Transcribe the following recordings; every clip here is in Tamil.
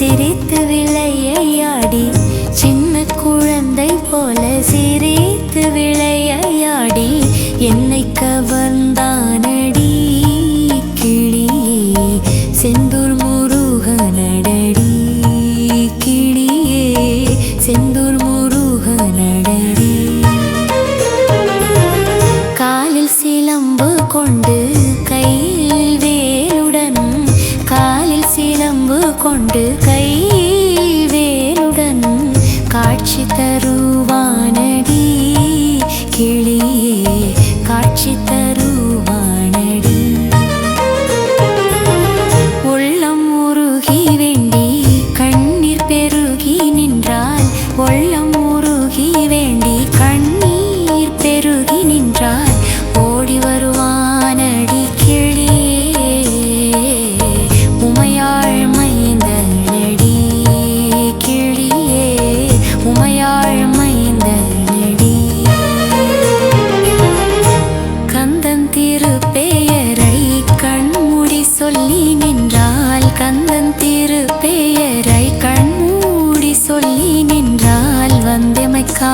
சிரித்து விளையாடி சின்ன குழந்தை போல சிரித்து விளையாடி என்னை கவர்ந்தானடி கிளி செந்தூர் முருகனடடி கிளியே செந்தூர் முருகனடடி. காலில் சிலம்பு கொண்டு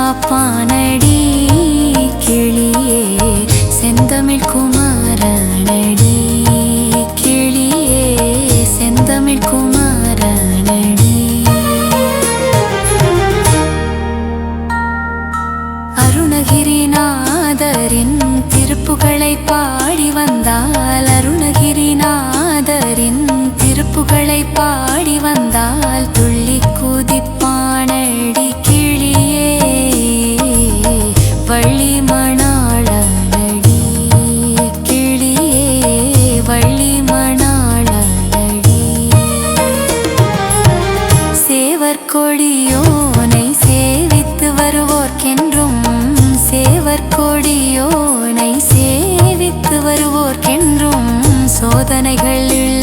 காப்பானடி கிளியே. செந்தமிழ் குமாரனடி கிளியே. செந்தமிழ் குமாரனடி. அருணகிரிநாதரின் திருப்புகளை பாடி வந்தால் அருணகிரிநாதரின் திருப்புகளை பாடி வந்தால் துளி கொடியோனை சேவித்து வருவோர்க்கென்றும் சேவர் கொடியோனை சேவித்து வருவோர்க்கென்றும் சோதனைகள்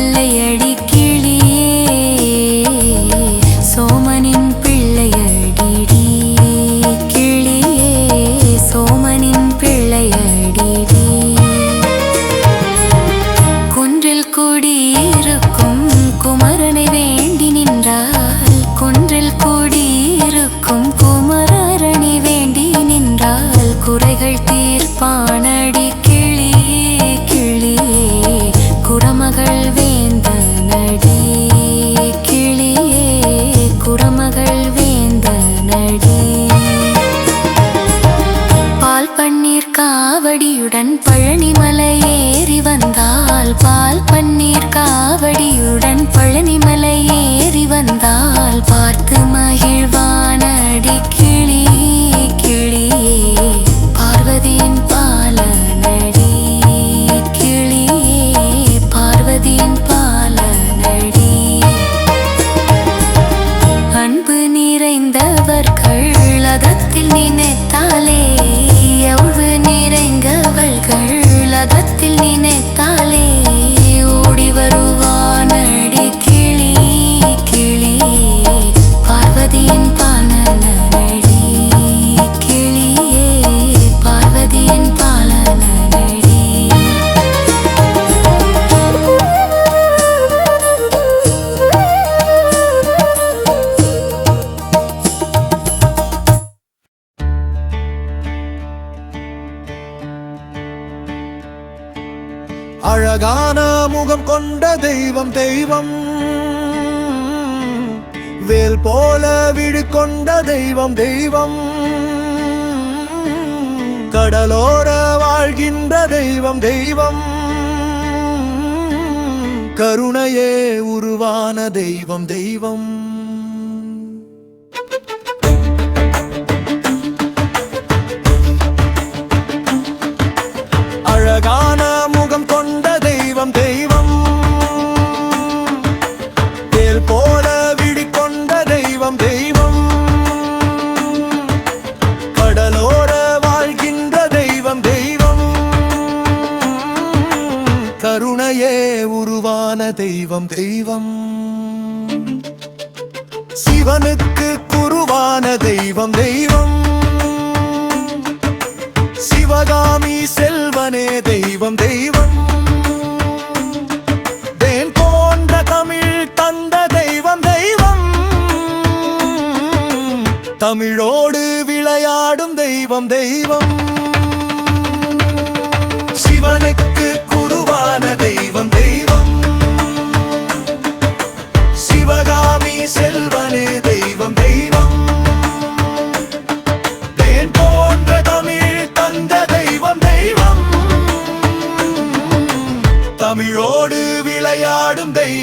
அழகான முகம் கொண்ட தெய்வம் தெய்வம். வேல் போல விழி கொண்ட தெய்வம் தெய்வம். கடலோர வாழ்கின்ற தெய்வம் தெய்வம். கருணையே உருவான தெய்வம் தெய்வம். உருவான தெய்வம் தெய்வம். சிவனுக்கு குருவான தெய்வம் தெய்வம். சிவகாமி செல்வனே தெய்வம் தெய்வம். தேன் போன்ற தமிழ் தந்த தெய்வம் தெய்வம். தமிழோடு விளையாடும் தெய்வம் தெய்வம்.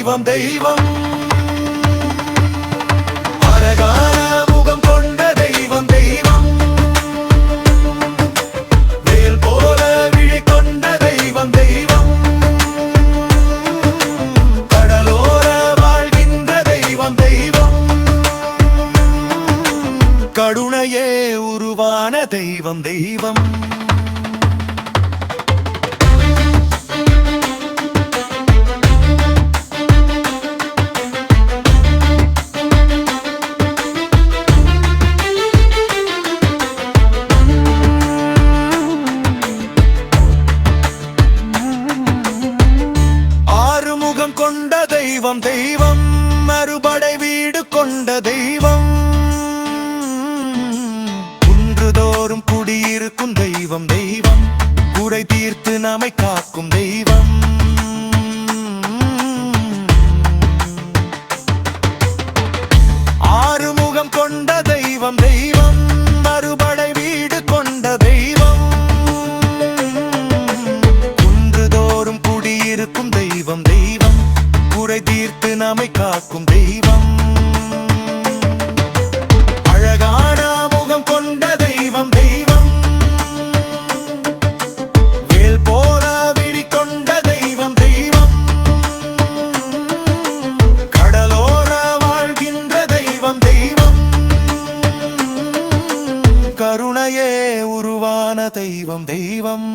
தெய்வம் தெய்வம் அழகான முகம் கொண்ட தெய்வம் தெய்வம் வேல் போல விழி கொண்ட தெய்வம் தெய்வம் கடலோர வாழ்கின்ற தெய்வம் தெய்வம் கருணையே உருவான தெய்வம் தெய்வம் தெய்வம். குன்றுதோறும் குடியிருக்கும் தெய்வம் தெய்வம். குறை தீர்த்து நம்மை காக்கும் தெய்வம். கருணையே உருவான தெய்வம் தெய்வம்.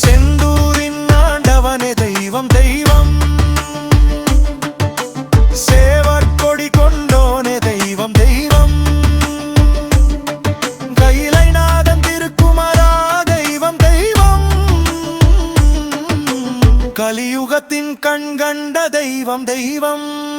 செந்தூரின் ஆண்டவனே தெய்வம் தெய்வம். சேவற்கொடி கொண்டோனே தெய்வம் தெய்வம். கைலைநாதன் திருக்குமரா தெய்வம் தெய்வம். கலியுகத்தின் கண்கண்ட தெய்வம் தெய்வம்.